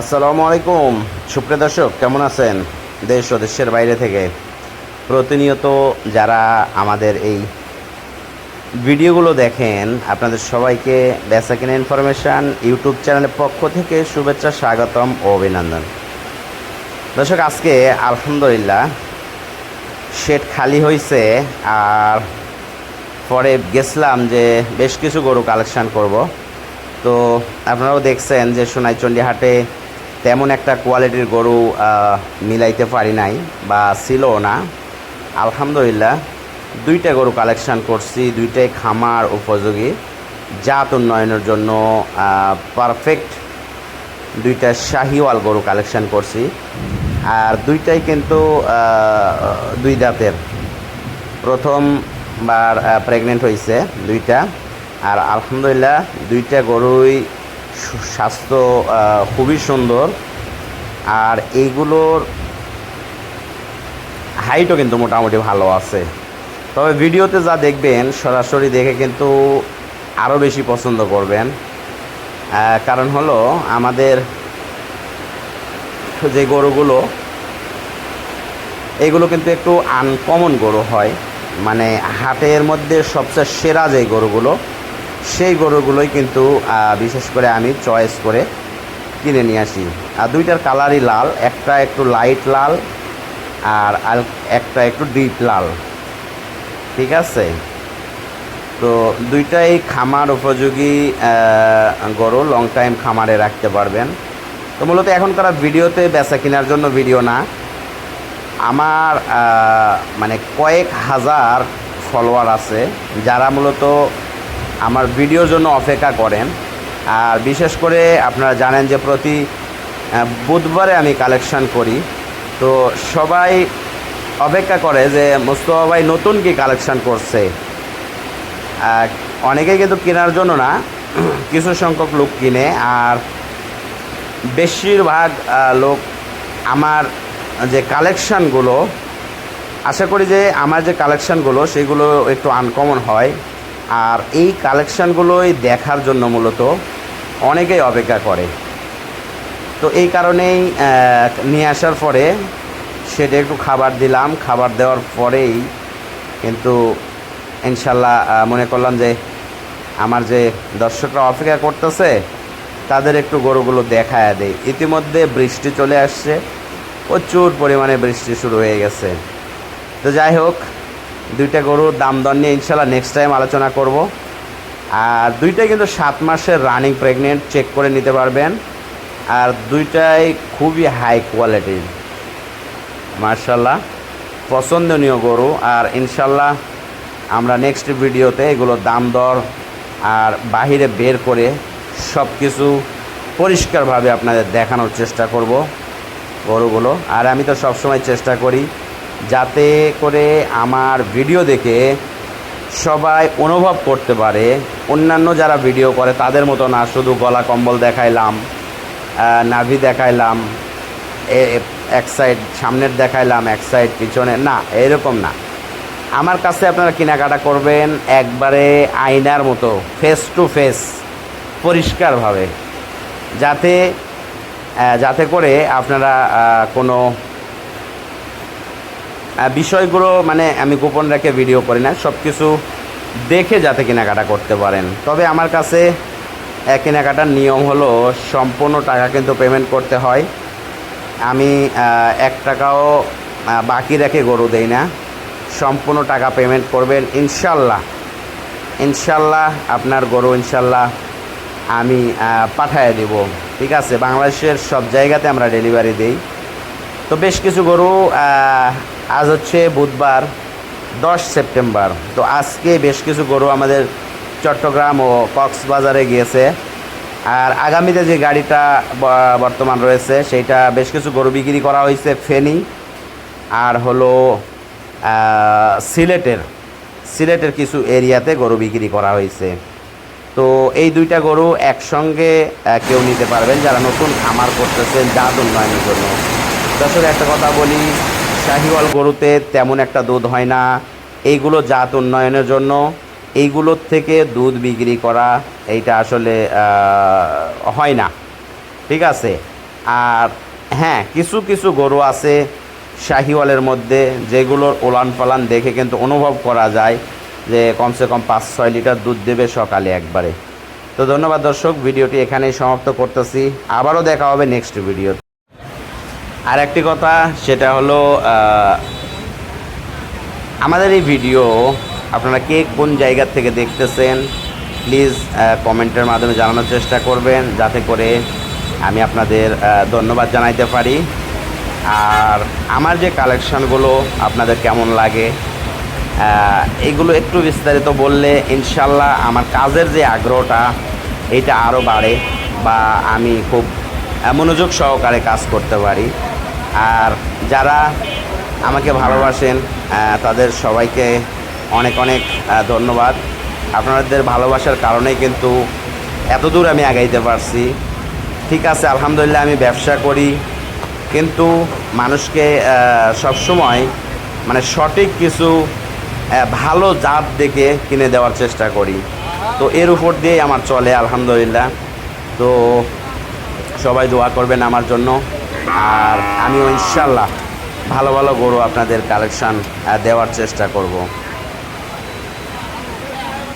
আসসালামু আলাইকুম। সুপ্রিয় দর্শক, কেমন আছেন? দেশ ও দেশের বাইরে থেকে প্রতিনিয়ত যারা আমাদের এই ভিডিওগুলো দেখেন, আপনাদের সবাইকে বেচা কিনা ইনফরমেশান ইউটিউব চ্যানেলের পক্ষ থেকে শুভেচ্ছা, স্বাগতম ও অভিনন্দন। দর্শক, আজকে আলহামদুলিল্লাহ শেড খালি হয়েছে আর পরে গেছিলাম যে বেশ কিছু গরু কালেকশান করব। তো আপনারাও দেখছেন যে সোনাইচন্ডী হাটে তেমন একটা কোয়ালিটির গরু মিলাইতে পারি নাই বা ছিল না। আলহামদুলিল্লাহ, দুইটা গরু কালেকশান করছি, দুইটাই খামার উপযোগী। জাত উন্নয়নের জন্য পারফেক্ট দুইটা শাহিওয়াল গরু কালেকশন করছি। আর দুইটাই কিন্তু দুই দাঁতের প্রথমবার প্রেগনেন্ট হয়েছে দুইটা। আর আলহামদুলিল্লাহ, দুইটা গরুই স্বাস্থ্য খুবই সুন্দর। আর এইগুলোর হাইটও কিন্তু মোটামুটি ভালো আছে। তবে ভিডিওতে যা দেখবেন, সরাসরি দেখে কিন্তু আরও বেশি পছন্দ করবেন। কারণ হলো আমাদের যে গরুগুলো, এগুলো কিন্তু একটু আনকমন গরু হয়। মানে হাটের মধ্যে সবচেয়ে সেরা যে গরুগুলো সেই গরুগুলোই কিন্তু বিশেষ করে আমি চয়েস করে কিনে নিয়ে আসি। আর দুইটার কালারই লাল, একটা একটু লাইট লাল আর একটা একটু ডিপ লাল। ঠিক আছে? তো দুইটাই খামার উপযোগী গরু লং টাইম খামারে রাখতে পারবেন। তো মূলত এখন তারা ভিডিওতে বেচা কেনার জন্য ভিডিও না। আমার মানে কয়েক হাজার ফলোয়ার আছে, যারা মূলত আমার ভিডিওর জন্য অপেক্ষা করেন। আর বিশেষ করে আপনারা জানেন যে প্রতি বুধবারে আমি কালেকশন করি। তো সবাই অপেক্ষা করে যে মুস্তফা ভাই নতুন কি কালেকশন করছে। অনেকেই কিন্তু কেনার জন্য না, কিছু সংখ্যক লোক কিনে, আর বেশিরভাগ লোক আমার যে কালেকশানগুলো, আশা করি যে আমার যে কালেকশানগুলো, সেগুলো একটু আনকমন হয়। আর এই কালেকশানগুলোই দেখার জন্য মূলত অনেকেই অপেক্ষা করে। তো এই কারণেই নিয়ে আসার পরে সেটা একটু খাবার দিলাম। খাবার দেওয়ার পরেই কিন্তু ইনশাল্লাহ মনে করলাম যে আমার যে দর্শকরা অপেক্ষা করতেছে, তাদের একটু গরুগুলো দেখায় দেয় ইতিমধ্যে বৃষ্টি চলে আসছে। প্রচুর পরিমাণে বৃষ্টি শুরু হয়ে গেছে। তো যাই হোক দুইটা গরুর দাম দর নিয়ে ইনশাল্লাহ নেক্সট টাইম আলোচনা করব। আর দুইটাই কিন্তু সাত মাসের রানিং প্রেগনেন্ট চেক করে নিতে পারবেন। আর দুইটাই খুবই হাই কোয়ালিটির মার্শাল্লাহ পছন্দনীয় গরু। আর ইনশাল্লাহ আমরা নেক্সট ভিডিওতে এগুলোর দাম দর আর বাহিরে বের করে সব কিছু পরিষ্কারভাবে আপনাদের দেখানোর চেষ্টা করব গরুগুলো। আর আমি তো সবসময় চেষ্টা করি যাতে করে আমার ভিডিও দেখে সবাই অনুভব করতে পারে। অন্যান্য যারা ভিডিও করে, তাদের মতো না, শুধু গলা কম্বল দেখাইলাম নাভি দেখাইলাম এক সাইড সামনের দেখাইলাম, এক সাইড পিছনে, না, এরকম না। আমার কাছে আপনারা কেনাকাটা করবেন একবারে আয়নার মতো ফেস টু ফেস পরিষ্কারভাবে। যাতে যাতে করে আপনারা কোনো বিষয়গুলো মানে আমি গোপন রেখে ভিডিও করি না সব কিছু দেখে যাতে কেনাকাটা করতে পারেন। তবে আমার কাছে কেনাকাটার নিয়ম হলো সম্পূর্ণ টাকা কিন্তু পেমেন্ট করতে হয়। আমি এক টাকাও বাকি রেখে গরু দেই না। সম্পূর্ণ টাকা পেমেন্ট করবেন, ইনশাল্লাহ। ইনশাল্লাহ আপনার গরু ইনশাল্লাহ আমি পাঠায় দেব। ঠিক আছে? বাংলাদেশের সব জায়গাতে আমরা ডেলিভারি দেই। তো বেশ কিছু গরু আজ হচ্ছে বুধবার, দশ সেপ্টেম্বর। তো আজকে বেশ কিছু গরু আমাদের চট্টগ্রাম ও কক্সবাজারে গিয়েছে। আর আগামীতে যে গাড়িটা বর্তমান রয়েছে, সেইটা বেশ কিছু গরু বিক্রি করা হয়েছে ফেনি। আর হলো সিলেটের সিলেটের কিছু এরিয়াতে গরু বিক্রি করা হয়েছে। তো এই দুইটা গরু একসঙ্গে কেউ নিতে পারবেন। যারা নতুন খামার করতেছেন জাত উন্নয়নের জন্য। দর্শক, একটা কথা বলি শাহিওয়াল গরুতে তেমন একটা দুধ হয় না। এইগুলো জাত উন্নয়নের জন্য এইগুলোর থেকে দুধ বিক্রি করা এইটা আসলে হয় না। ঠিক আছে? আর হ্যাঁ কিছু কিছু গরু আছে শাহিওয়ালের মধ্যে যেগুলোর ওলান পালান দেখে কিন্তু অনুভব করা যায় যে কমসে কম পাঁচ ছয় লিটার দুধ দেবে সকালে একবারে। তো ধন্যবাদ দর্শক, ভিডিওটি এখানেই সমাপ্ত করতেছি। আবারও দেখা হবে নেক্সট ভিডিও আর একটি কথা সেটা হলো আমাদের এই ভিডিও আপনারা কে কোন জায়গা থেকে দেখতেছেন প্লিজ কমেন্টের মাধ্যমে জানানোর চেষ্টা করবেন যাতে করে আমি আপনাদের ধন্যবাদ জানাইতে পারি। আর আমার যে কালেকশানগুলো আপনাদের কেমন লাগে আহ, এইগুলো একটু বিস্তারিত বললে ইনশাল্লাহ আমার কাজের যে আগ্রহটা এটা আরও বাড়ে বা আমি খুব মনোযোগ সহকারে কাজ করতে পারি। আর যারা আমাকে ভালোবাসেন তাদের সবাইকে অনেক অনেক ধন্যবাদ। আপনাদের ভালোবাসার কারণেই কিন্তু এত দূর আমি আগাইতে পারছি। ঠিক আছে, আলহামদুলিল্লাহ আমি ব্যবসা করি। কিন্তু মানুষকে সবসময় মানে সঠিক কিছু ভালো জাত দেখে কিনে দেওয়ার চেষ্টা করি। তো এর উপর দিয়েই আমার চলে, আলহামদুলিল্লাহ। তো সবাই দোয়া করবেন আমার জন্য। আর আমিও ইনশাল্লাহ ভালো ভালো গরু আপনাদের কালেকশান দেওয়ার চেষ্টা করব।